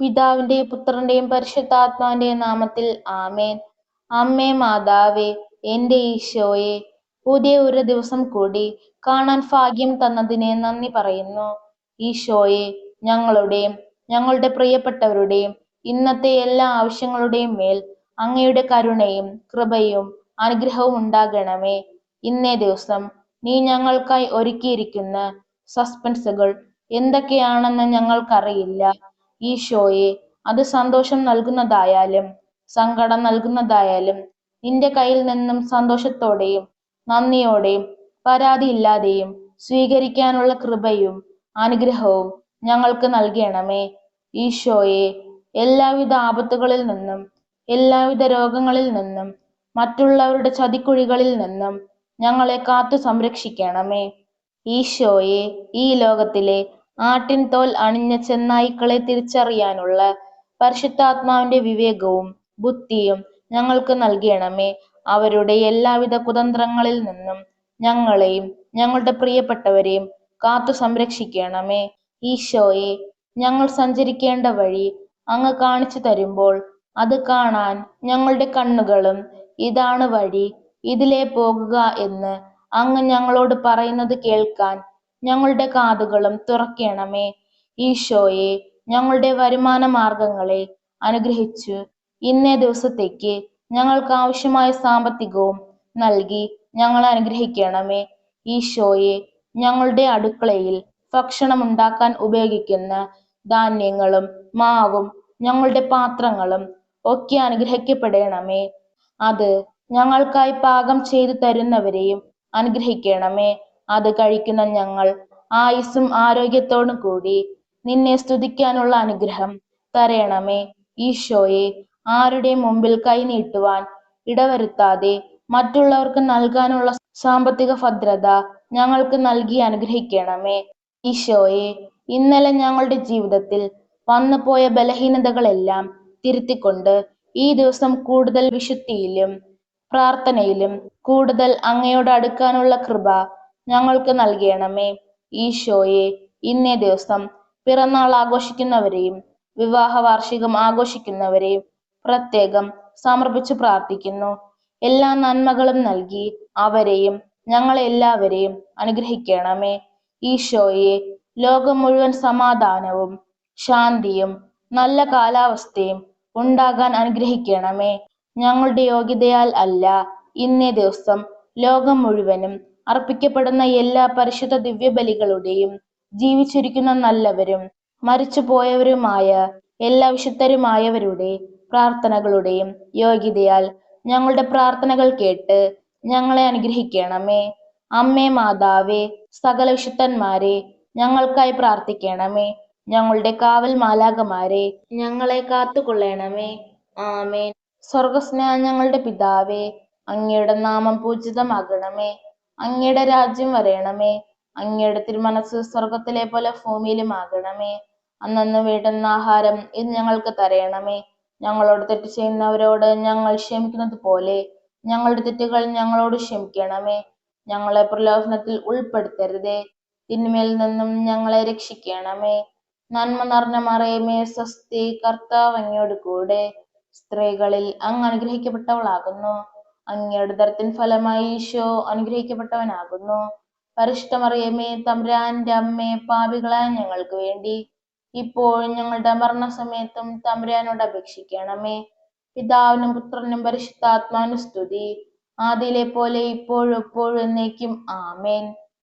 പിതാവിന്റെയും പുത്രന്റെയും പരിശുദ്ധാത്മാവിന്റെയും നാമത്തിൽ ആമേൻ. അമ്മേ മാതാവേ, എന്റെ ഈശോയെ, പുതിയ ഒരു ദിവസം കൂടി കാണാൻ ഭാഗ്യം തന്നതിന് നന്ദി പറയുന്നു. ഈശോയെ, ഞങ്ങളുടെയും ഞങ്ങളുടെ പ്രിയപ്പെട്ടവരുടെയും ഇന്നത്തെ എല്ലാ ആവശ്യങ്ങളുടെയും മേൽ അങ്ങയുടെ കരുണയും കൃപയും അനുഗ്രഹവും ഉണ്ടാകണമേ. ഇന്നേ ദിവസം നീ ഞങ്ങൾക്കായി ഒരുക്കിയിരിക്കുന്ന സസ്പെൻസുകൾ എന്തൊക്കെയാണെന്ന് ഞങ്ങൾക്കറിയില്ല. ഈശോയെ, അത് സന്തോഷം നൽകുന്നതായാലും സങ്കടം നൽകുന്നതായാലും നിന്റെ കയ്യിൽ നിന്നും സന്തോഷത്തോടെയും നന്ദിയോടെയും പരാതിയില്ലാതെയും സ്വീകരിക്കാനുള്ള കൃപയും അനുഗ്രഹവും ഞങ്ങൾക്ക് നൽകണമേ. ഈശോയെ, എല്ലാവിധ ആപത്തുകളിൽ നിന്നും എല്ലാവിധ രോഗങ്ങളിൽ നിന്നും മറ്റുള്ളവരുടെ ചതിക്കുഴികളിൽ നിന്നും ഞങ്ങളെ കാത്തു സംരക്ഷിക്കണമേ. ഈശോയെ, ഈ ലോകത്തിലെ ആട്ടിൻ തോൽ അണിഞ്ഞ ചെന്നായ്ക്കളെ തിരിച്ചറിയാനുള്ള പരിശുദ്ധാത്മാവിന്റെ വിവേകവും ബുദ്ധിയും ഞങ്ങൾക്ക് നൽകണമേ. അവരുടെ എല്ലാവിധ കുതന്ത്രങ്ങളിൽ നിന്നും ഞങ്ങളെയും ഞങ്ങളുടെ പ്രിയപ്പെട്ടവരെയും കാത്തു സംരക്ഷിക്കണമേ. ഈശോയെ, ഞങ്ങൾ സഞ്ചരിക്കേണ്ട വഴി അങ്ങ് കാണിച്ചു തരുമ്പോൾ അത് കാണാൻ ഞങ്ങളുടെ കണ്ണുകളും ഇതാണ് വഴി, ഇതിലേ പോകുക എന്ന് അങ്ങ് ഞങ്ങളോട് പറയുന്നത് കേൾക്കാൻ ഞങ്ങളുടെ കാതുകളും തുറക്കണമേ. ഈശോയെ, ഞങ്ങളുടെ വരുമാന മാർഗങ്ങളെ അനുഗ്രഹിച്ചു ഇന്നേ ദിവസത്തേക്ക് ഞങ്ങൾക്ക് ആവശ്യമായ സാമ്പത്തികവും നൽകി ഞങ്ങൾ അനുഗ്രഹിക്കണമേ. ഈശോയെ, ഞങ്ങളുടെ അടുക്കളയിൽ ഭക്ഷണം ഉണ്ടാക്കാൻ ഉപയോഗിക്കുന്ന ധാന്യങ്ങളും മാവും ഞങ്ങളുടെ പാത്രങ്ങളും ഒക്കെ അനുഗ്രഹിക്കപ്പെടണമേ. അത് ഞങ്ങൾക്കായി പാകം ചെയ്തു തരുന്നവരെയും അനുഗ്രഹിക്കണമേ. അത് കഴിക്കുന്ന ഞങ്ങൾ ആയുസ്സും ആരോഗ്യത്തോടും കൂടി നിന്നെ സ്തുതിക്കാനുള്ള അനുഗ്രഹം തരയണമേ ഈശോയെ, ആരുടെ മുമ്പിൽ കൈ നീട്ടുവാൻ ഇടവരുത്താതെ മറ്റുള്ളവർക്ക് നൽകാനുള്ള സാമ്പത്തിക ഭദ്രത ഞങ്ങൾക്ക് നൽകി അനുഗ്രഹിക്കണമേ. ഈശോയെ, ഇന്നലെ ഞങ്ങളുടെ ജീവിതത്തിൽ വന്നുപോയ ബലഹീനതകളെല്ലാം തിരുത്തിക്കൊണ്ട് ഈ ദിവസം കൂടുതൽ വിശുദ്ധിയിലും പ്രാർത്ഥനയിലും കൂടുതൽ അങ്ങയോട് അടുക്കാനുള്ള കൃപ ഞങ്ങൾക്ക് നൽകണമേ. ഈശോയെ, ഇന്നേ ദിവസം പിറന്നാൾ ആഘോഷിക്കുന്നവരെയും വിവാഹ വാർഷികം ആഘോഷിക്കുന്നവരെയും പ്രത്യേകം സമർപ്പിച്ചു പ്രാർത്ഥിക്കുന്നു. എല്ലാ നന്മകളും നൽകി അവരെയും ഞങ്ങളെല്ലാവരെയും അനുഗ്രഹിക്കണമേ. ഈശോയെ, ലോകം മുഴുവൻ സമാധാനവും ശാന്തിയും നല്ല കാലാവസ്ഥയും ഉണ്ടാകാൻ അനുഗ്രഹിക്കണമേ. ഞങ്ങളുടെ യോഗ്യതയാൽ അല്ല, ഇന്നേ ദിവസം ലോകം മുഴുവനും അർപ്പിക്കപ്പെടുന്ന എല്ലാ പരിശുദ്ധ ദിവ്യബലികളുടെയും ജീവിച്ചിരിക്കുന്ന നല്ലവരും മരിച്ചുപോയവരുമായ എല്ലാ വിശുദ്ധരുമായവരുടെ പ്രാർത്ഥനകളുടെയും യോഗ്യതയാൽ ഞങ്ങളുടെ പ്രാർത്ഥനകൾ കേട്ട് ഞങ്ങളെ അനുഗ്രഹിക്കണമേ. അമ്മേ മാതാവേ, സകല വിശുദ്ധന്മാരെ, ഞങ്ങൾക്കായി പ്രാർത്ഥിക്കണമേ. ഞങ്ങളുടെ കാവൽ മാലാകമാരെ ഞങ്ങളെ കാത്തുകൊള്ളണമേ. ആമേൻ. സ്വർഗസ്നേഹ ഞങ്ങളുടെ പിതാവേ, അങ്ങയുടെ നാമം പൂജിതമാകണമേ. അങ്ങയുടെ രാജ്യം വരയണമേ അങ്ങയുടെ തിരുമനസ്സ് സ്വർഗത്തിലെ പോലെ ഭൂമിയിലും ആകണമേ. അന്നന്ന് വേണ്ടുന്ന ആഹാരം ഇന്ന് ഞങ്ങൾക്ക് തരയണമേ ഞങ്ങളോട് തെറ്റ് ചെയ്യുന്നവരോട് ഞങ്ങൾ ക്ഷമിക്കുന്നത് പോലെ ഞങ്ങളുടെ തെറ്റുകൾ ഞങ്ങളോട് ക്ഷമിക്കണമേ. ഞങ്ങളെ പ്രലോഭനത്തിൽ ഉൾപ്പെടുത്തരുതേ, തിന്മയിൽ നിന്നും ഞങ്ങളെ രക്ഷിക്കണമേ. നന്മ നിറഞ്ഞ മറയമേ സ്വസ്തി, കർത്താവ് അങ്ങയോട് കൂടെ സ്ത്രീകളിൽ അങ്ങ് അനുഗ്രഹിക്കപ്പെട്ടവളാകുന്നു. അങ്ങയുടെ ദർത്തിൻ ഫലമായി ഈശോ അനുഗ്രഹിക്കപ്പെട്ടവനാകുന്നു. പരിഷ്ടമറിയമേ മറിയമേ, തമ്പുരാന്റെ അമ്മേ, പാപികളായ ഞങ്ങൾക്ക് വേണ്ടി ഇപ്പോൾ ഞങ്ങളുടെ മരണസമയത്തും തമ്പുരാനോട് അപേക്ഷിക്കണമേ. പിതാവിനും പുത്രനും പരിശുദ്ധാത്മാവിനും സ്തുതി. പോലെ ഇപ്പോഴും എപ്പോഴും എന്നേക്കും. ആമേൻ.